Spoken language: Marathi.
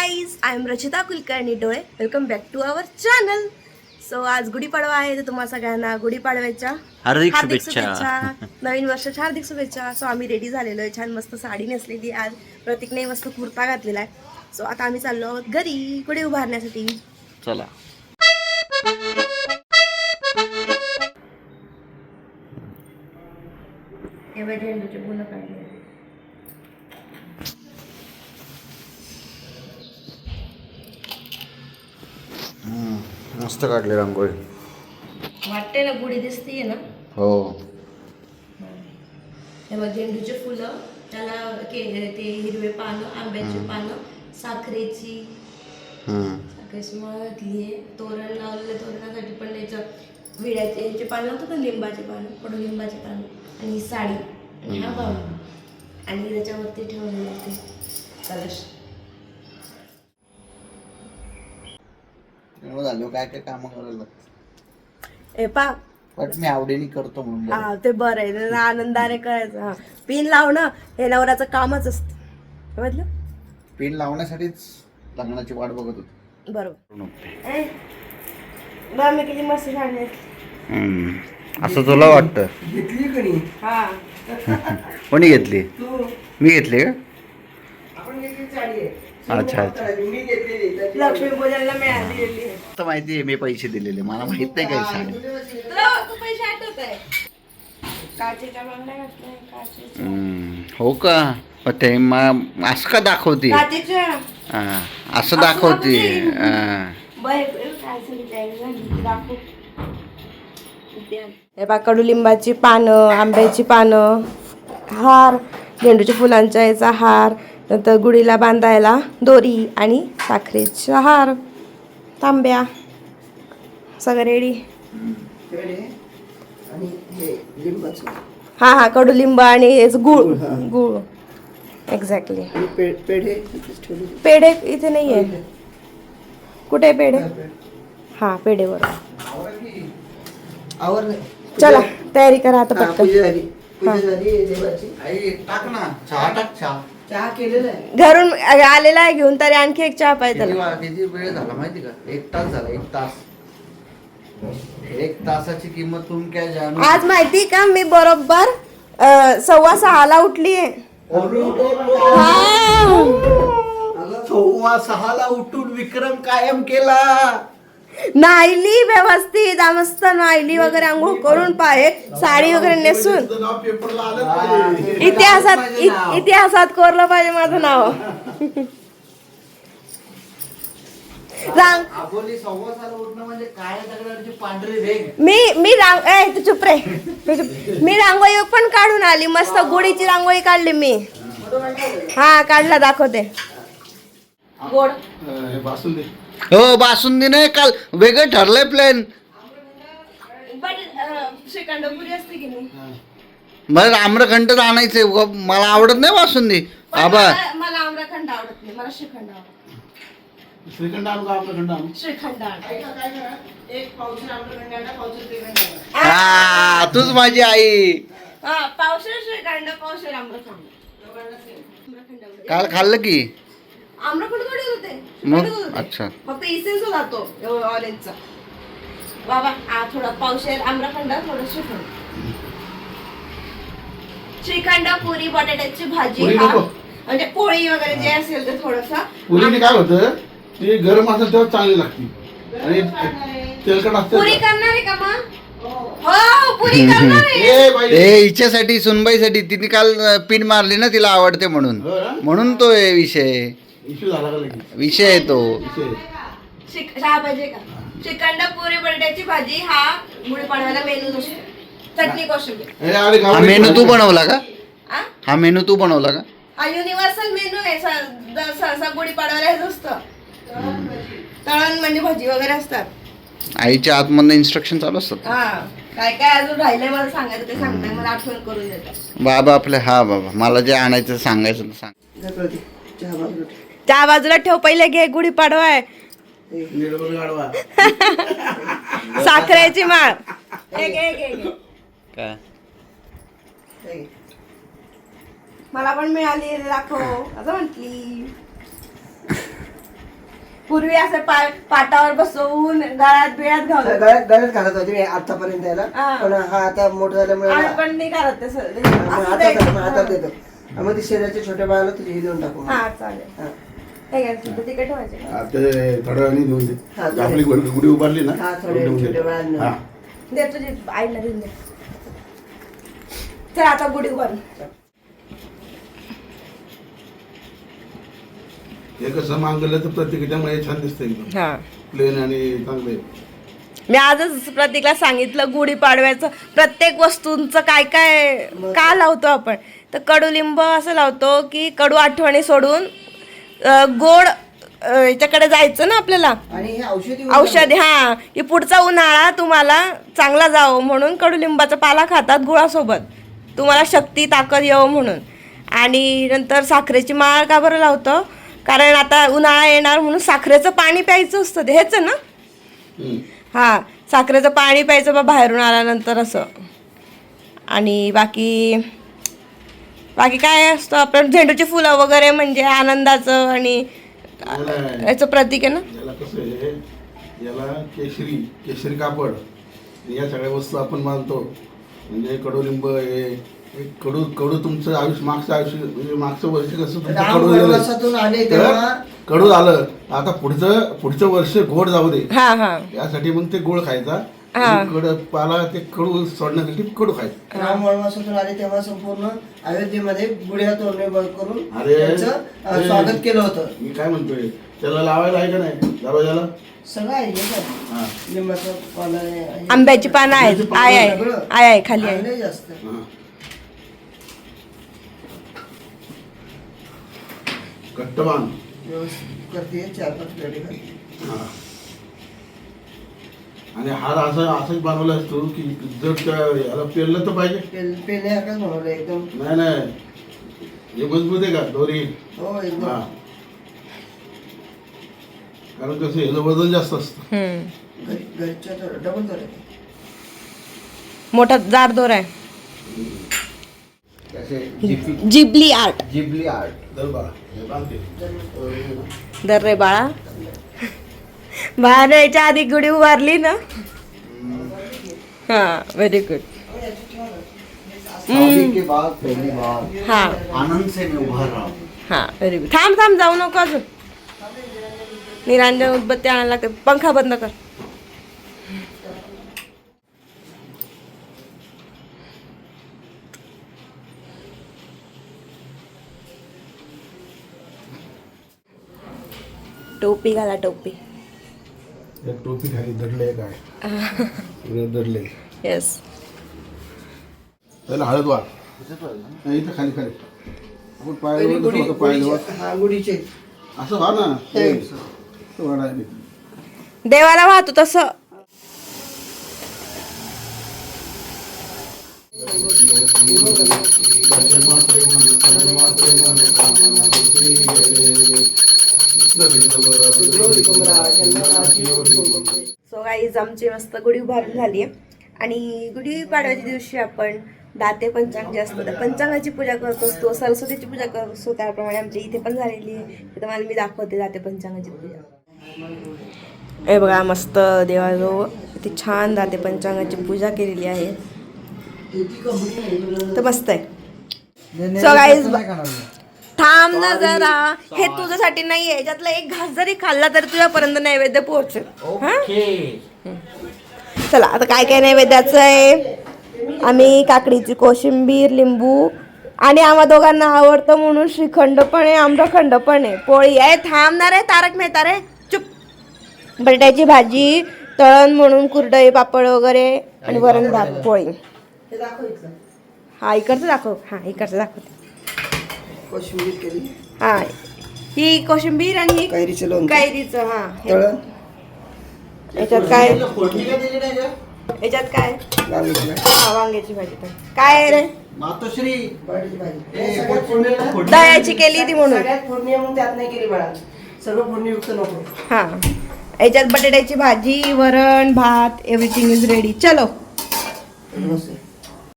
Guys I am Rachita Kulkarni Dole. Welcome back to our channel so आज गुढीपाडवा आहे तर तुम्हाला सगळ्यांना गुढीपाडव्याच्या हार्दिक शुभेच्छा. नवीन वर्षाच्या हार्दिक शुभेच्छा. सो आम्ही रेडी झालेलो आहे. छान मस्त साडी नेसलेली आहे. आज प्रतीकने मस्त कुर्ता घातलेला आहे. सो आता आम्ही चाललो आहोत घरी. गुढी उभारण्यासाठी? चला. हे झेंडूचे फुलं मस्त काढले रांगोळी. वाटते ना गुढी दिसतीये ना? हो. हे बघ झेंडूचे फुलं त्याला के ते हिरवे पानं आंब्याची पानं साखरेची. हम्म. साखरेची माळ घातली आहे. तोरण लावलेलं तोरणासाठी पण याचं विड्याचे याचे पानं होतं ना लिंबाचे पानं कडुलिंबाचे पानं आणि ही साडी. आणि हा बाबा आणि त्याच्यावरती ठेवलेलं ते. कलश झालो काय काय काम करायला ए पा. पण मी आवडीने करतो म्हणून. हा ते बरं आहे ना आनंदाने करायचं हा. पिन लावणं हे नवऱ्याचं कामच असतं. समजलं? पिन लावण्यासाठीच लग्नाची वाट बघत होतो. बरोबर. ए किती मस्त. हम्म. असं तुला वाटतं? हा. कोणी घेतली? मी घेतली का? अच्छा अच्छा. मिळालेली. आता माहिती आहे मी पैसे दिलेले. मला माहीत नाही काही हम्म. हो का? पण ते मा- असं का दाखवते? असं दाखवते. हा. हे बा कडुलिंबाची पानं आंब्याची पानं हार झेंडूच्या फुलांच्या याचा हार नंतर गुढीला बांधायला दोरी आणि साखरेचा हार तांब्या. सगळं रेडी हा हा कडुलिंब आणि हेच गुळ. गुळ एक्झॅक्टली पेढे इथे नाही आहे कुठे पेढे? हा पेढेवर. चला तयारी करा आता पटकन. आई, टाक ना. चहा घरून आलेला आहे घेऊन तरी आणखी एक चहा पाहिजे किती त्याला. वा- किती वेळ झाला माहिती का? एक तास झाला एक तास. एक तासाची किंमत तुम काय जानू आज माहिती का मी बरोबर अं, सव्वा सहाला उठली सव्वा सहाला उठून विक्रम कायम केला. नाहीली व्यवस्थित मस्त नाहीली वगैरे आंघोळ करून पाहे साडी वगैरे नेसून. इतिहासात इतिहासात कोरलं पाहिजे माझं नाव. म्हणजे मी मी रांग ए तू चुप रे. मी रांगोळी पण काढून आली मस्त गुढीची रांगोळी काढली मी. हा काढला दाखवते. गोड. हो बासुंदी नाही काल वेगळं ठरलंय प्लॅन श्रीखंडपुरी असते की नाही? मला आम्रखंड आणायचंय मला आवडत नाही बासुंदी. आबा. मला आम्रखंड आवडत नाही मला श्रीखंड आवडत श्रीखंड आणू का आपल्याकडं आणू? श्रीखंड एक पावशेर आम्रखंड आणा, पावशेर श्रीखंड आणा. हा तूच माझी आई. हा पावशेर श्रीखंड पावशेर आम्रखंड. काल खाल्लं की? आम्रखंड मग? अच्छा. फक्त इसेन्स जातो ऑरेंजचा. बाबा हा थोडा पावशेर आम्रखंड थोडं श्रीखंड. श्रीखंड पुरी बटाट्याची भाजी पुरी हा. नको. म्हणजे पोळी वगैरे जे असेल ते थोडस. पुरीने काय होतं ती गरम असेल तेव्हा चांगली लागते. आणि तेलकट पुरी असते करणार आहे का मग? हो पुरी करणार आहे. ए बाई. ए हिच्यासाठी सुनबाईसाठी तिने काल अं, पिन मारली ना तिला आवडते म्हणून. हो ना? म्हणून तो आहे विषय. इश्यू झाला का लगेच? विषय आहे तो. विषय. शिक- चहा पाहिजे का? श्रीखंड पुरी बटाट्याची भाजी हा गुढीपाडव्याला मेनू असतो चटणी कोशिंबीर. ए, अरे हा गावाकडे- मेनू तू बनवला का? हा? हा मेनू तू बनवला का? हा युनिव्हर्सल मेनू आहे. स- द- सहसा गुढीपाडव्याला हेच असतं. तळण म्हणजे भजी वगैरे असतात. आईच्या आतमधनं इन्स्ट्रक्शन चालू असतात? हा. काय काय अजून राहिलंय मला सांगायचं ते सांगताय मला आठवण करून देतात. बाबा आपले हा बाबा. मला जे आणायचं सांगायचं ते सांग. त्या बाजूला ठेव पहिले घे आहे निर्मल गाढवा. साखरेची माळ. मला पण मिळाली दाखव. असं म्हटली. पूर्वी असं पा पाटावर बसवून गळ्यात बिळ्यात घालून गळ्यात गळ्यात घालत होती मी आतापर्यंत याला. हा. पण हा आता मोठं झाल्यामुळे आम्ही पण नाही मग असं हातात द्यायचं. मग हातात ती शेजारच्या छोट्या बाळाला तुझी ही देऊन टाकू. हा चालेल. हा. ते थोड्या वेळाने देऊन दे. हा, आपली. गुढी उभारली ना हा. हा. आईला देऊन दे. चल आता गुढी उभारू हे कसं मागलं तर छान दिसतं एकदम. हा. प्लेन आणि चांगले मी आजच प्रतीकला सांगितलं गुढी पाडव्याचं प्रत्येक वस्तूंचं काय काय का लावतो आपण? तर कडुलिंब असं लावतो की कडू आठवणी सोडून गोड याच्याकडे जायचं ना आपल्याला? हे औषधी हा. की पुढचा उन्हाळा तुम्हाला चांगला जावं म्हणून कडुलिंबाचा पाला खातात गुळासोबत. तुम्हाला शक्ती ताकद यावं म्हणून. आणि नंतर साखरेची माळ का बरं लावतो? कारण आता उन्हाळा येणार म्हणून साखरेचं पाणी प्यायचं असतं ते हेच ना. हा साखरेचं पाणी प्यायचं बा बाहेरून आल्यानंतर असं. आणि बाकी बाकी काय असतं आपण झेंडूची फुलं वगैरे म्हणजे आनंदाचं आणि याचं प्रतीक आहे ना? याला कसं आहे याला केशरी केशरी कापड या सगळ्या वस्तू आपण मानतो. म्हणजे कडुलिंब हे कडू कडू तुमचं आयुष्य मागचं आयुष्य म्हणजे मागचं वर्ष कसं तुमचं कडू गेलं. वनवासातून आले तर तेव्हा कडू झालं. आता पुढचं पुढचं वर्ष गोड जाऊ दे. हा हा. यासाठी मग ते गोड खायचा. हा. कड पाला ते कडू सोडण्यासाठी कडू खायचं राम वनवासातून आले तेव्हा संपूर्ण अयोध्येमध्ये गुढ्या तोडणे बंद करून अरे, त्यांचं अ, ते- स्वागत केलं होतं मी काय म्हणतोय त्याला लावायला आहे का नाही दरवाजाला सगळं आहे हे काय? हा. लिंबाचं पानं आहे, हे- आंब्याची पानं आहेत आय आहे. आय आहे खाली आहे आणलंय जास्त हा. व्यवस्थित करते चार पाच प्लेटी करते हा. आणि हार असं असंच बनवलं असतो की जर त्या याला पेरलं तर पाहिजे. बनवलं एकदम? नाही नाही. हे मजबूत आहे का? दोरी हो हा. एकदम कारण कसं ह्याचं वजन जास्त असतं. हम्म. घरी घरच्या तर डबल कर मोठा जाड दोर आहे. त्याचे जिपी जिबली? आर्ट. Ghibli art. हे बांधते दर रे बाळा. बाहेर यायच्या आधी गुढी उभारली ना? हा व्हेरी गुड हा. आनंद से मैं उभा रहा हूँ। हा व्हेरी गुड थांब थांब जाऊ नको अजून. निरांजन उदबत्ती आणायला लागते. पंखा बंद कर. टोपी घाला टोपी. टोपी खाली दडले काय सगळं दडले येस त्याला हळद नाही, इथं खाली खाली आपण पाय पाय हा असं व्हा ना हे. असं वाढायला देवाला वाहतो तसं सो गाईज आमची मस्त गुढी उभारून झाली आणि गुढी पाडव्याच्या दिवशी आपण दाते पंचांग जे असतो त्या पंचांगाची पूजा करत असतो. सरस्वतीची पूजा करत असतो. त्याप्रमाणे आमच्या इथे पण झालेली आहे. तर तुम्हाला मी दाखवते दाते पंचांगाची पूजा. हे बघा मस्त देवाजवळ इथे छान दाते पंचांगाची पूजा केलेली आहे. तर मस्त आहे. सो गाईज थांब ना जरा. हे तुझ्यासाठी नाहीये. याच्यातला एक घास जरी खाल्ला तरी तुझ्यापर्यंत नैवेद्य पोहोचेल. हा? चला आता काय काय नैवेद्याचं आहे? आम्ही काकडीची कोशिंबीर लिंबू आणि आम्हा दोघांना आवडतं म्हणून श्रीखंड पण आहे आम्रखंड पण आहे. पोळी आहे. थांबणार आहे तारक मेहता रे. चुप. बटाट्याची भाजी तळण म्हणून कुरडई पापड वगैरे आणि वरण भात पोळी. हे हा इकडचं दाखव. हा इकडचं दाखवते कोशिंबीर केली. हा. ही कोशिंबीर आणि ही कैरीचं लोणचं. कैरीचं हा. हे- तळण. याच्यात काय? याच्यात काय? वांग्याची भाजी. हा वांग्याची भाजी पण. काय रे? मातोश्री. दह्याची केली ती म्हणून. सगळ्यात फोडणी आहे म्हणून त्यात नाही केली बाळा. सर्व नको. हा. याच्यात बटाट्याची भाजी वरण भात एव्हरीथिंग इज रेडी चलो. मस्त.